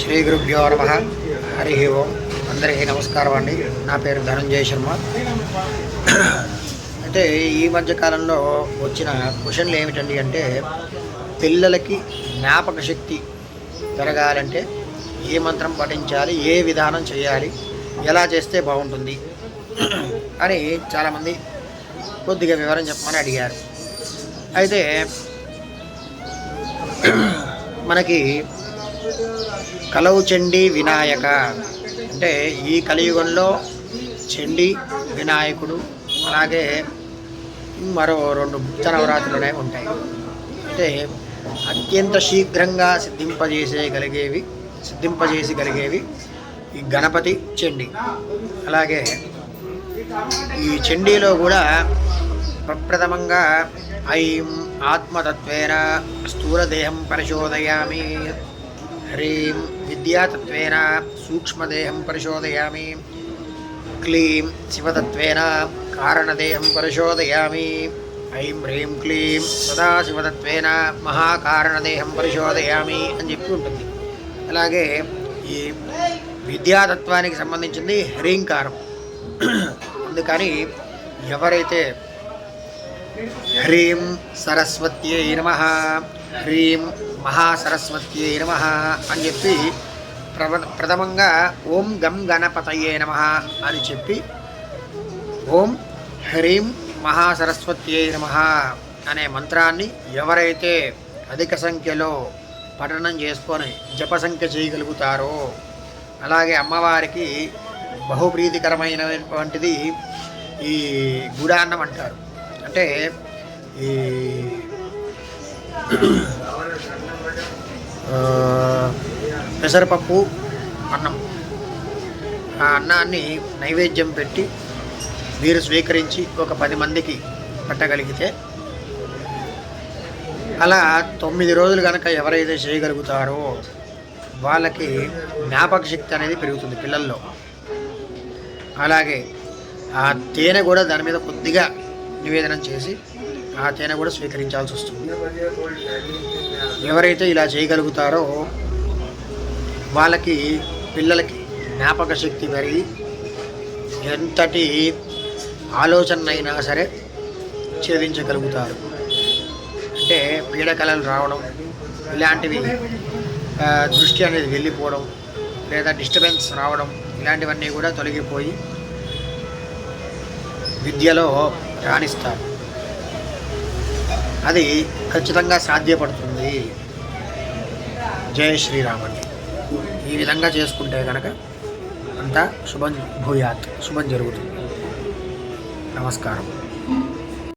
శ్రీ గురుభ్యో నమ. హరి ఓం. అందరికీ నమస్కారం అండి. నా పేరు ధనంజయ శర్మ. అయితే ఈ మధ్యకాలంలో వచ్చిన క్వశ్చన్లు ఏమిటండి అంటే పిల్లలకి జ్ఞాపక శక్తి పెరగాలంటే ఏ మంత్రం పఠించాలి? ఏ విధానం చేయాలి? ఎలా చేస్తే బాగుంటుంది? అని చాలామంది కొద్దిగా వివరం చెప్పమని అడిగారు. అయితే మనకి కలవు చండి వినాయక. అంటే ఈ కలియుగంలో చండి వినాయకుడు అలాగే మరో రెండు గుప్త నవరాత్రులు ఉంటాయి. అంటే అత్యంత శీఘ్రంగా సిద్ధింపజేసేయగలిగేవి సిద్ధింపజేసగలిగేవి ఈ గణపతి చండి. అలాగే ఈ చండీలో కూడా ప్రప్రథమంగా ఐం ఆత్మతత్వేన స్థూలదేహం పరిశోధయామి. హ్రీం విద్యాతత్వేన సూక్ష్మదేహం పరిశోధయామి క్లీం శివతత్వేన కారణదేహం పరిశోధయామి ఐం హ్రీం క్లీం సదాశివతత్వేన మహాకారణదేహం పరిశోధయామి అని చెప్పి ఉంటుంది। అలాగే ఈ విద్యాతత్వానికి సంబంధించింది హ్రీంకారం। అందుకని ఎవరైతే హ్రీం సరస్వత్యై నమ హ్రీం మహాసరస్వత్యే నమ అని చెప్పి ప్రవ ప్రథమంగా ఓం గం గణపతయే నమ అని చెప్పి ఓం హ్రీం మహాసరస్వత్యే నమ అనే మంత్రాన్ని ఎవరైతే అధిక సంఖ్యలో పఠనం చేసుకొని జప సంఖ్య చేయగలుగుతారో అలాగే అమ్మవారికి బహుప్రీతికరమైనటువంటిది ఈ గుడాన్నం అంటారు. అంటే ఈ పెసరపప్పు అన్నం. ఆ అన్నాన్ని నైవేద్యం పెట్టి మీరు స్వీకరించి ఒక పది మందికి పెట్టగలిగితే అలా తొమ్మిది రోజులు కనుక ఎవరైతే చేయగలుగుతారో వాళ్ళకి జ్ఞాపక శక్తి అనేది పెరుగుతుంది పిల్లల్లో. అలాగే ఆ తేనె కూడా దాని మీద కొద్దిగా నివేదనం చేసి ఆ తేనె కూడా స్వీకరించాల్సి వస్తుంది. ఎవరైతే ఇలా చేయగలుగుతారో వాళ్ళకి పిల్లలకి జ్ఞాపక శక్తి పెరిగి ఎంతటి ఆలోచనైనా సరే ఛేదించగలుగుతారు. అంటే పీడకలలు రావడం ఇలాంటివి దృష్టి అనేది వెళ్ళిపోవడం లేదా డిస్టర్బెన్స్ రావడం ఇలాంటివన్నీ కూడా తొలగిపోయి విద్యలో రాణిస్తారు. అది ఖచ్చితంగా సాధ్యపడుతుంది. జయ శ్రీరామండి ఈ విధంగా చేసుకుంటే కనుక అంతా శుభం భూయాత్ శుభం జరుగుతుంది. నమస్కారం.